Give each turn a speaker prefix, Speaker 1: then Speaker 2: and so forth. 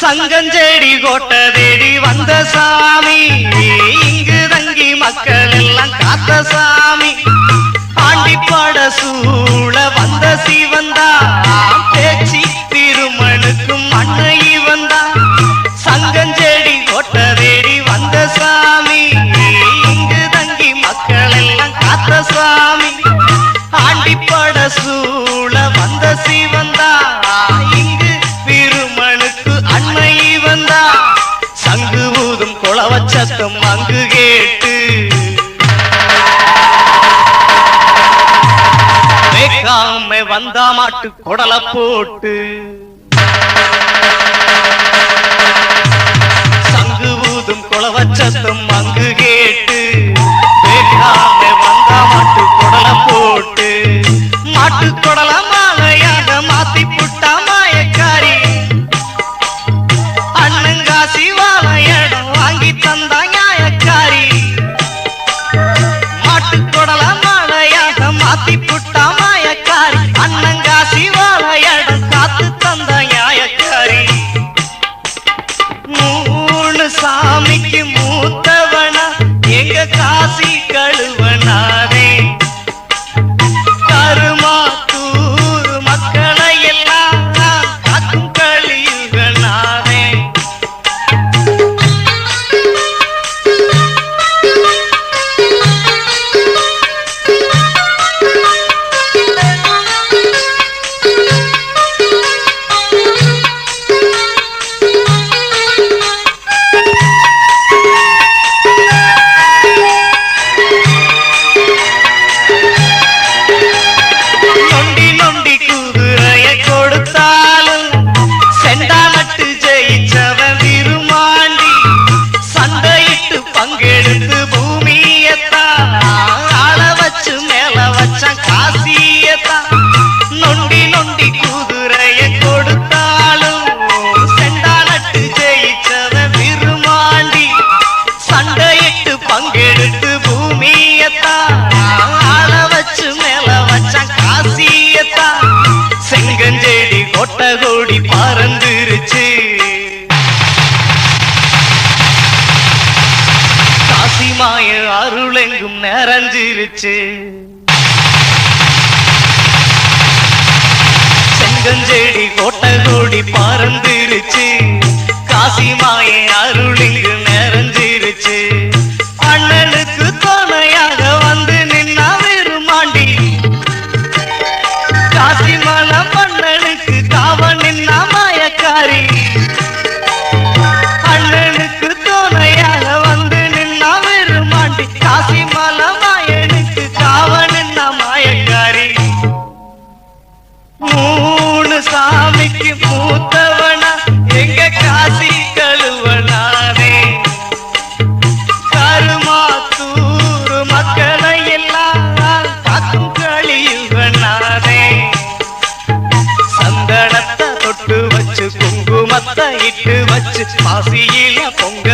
Speaker 1: சங்கஞ்செடி கோட்டதேடி வந்த சாமி. இங்கு தங்கி மக்கள் எல்லாம் காத்த சாமி. பாண்டிப்பட சூழ வந்த சிவந்தா பேச்சு திருமணுக்கும் மண்ணு இவந்தா சங்கஞ்செடி கோட்டதேடி வந்த சாமி. இங்கு தங்கி மக்கள் எல்லாம் காத்த சாமி. பாண்டிப்பட சூழ சத்தம் அங்கு கேட்டு. வந்தா மாட்டு குடலை போட்டு. i மொட்டை கோடி பறந்துருச்சு காசிமாய அருளெங்கும் நிறைஞ்சிருச்சு. செங்கஞ்செடி கோட்டை கோடி பறந்துருச்சு காசிமாய அருளெங்கும் கையிட்டு வச்சு பாசியில பொங்க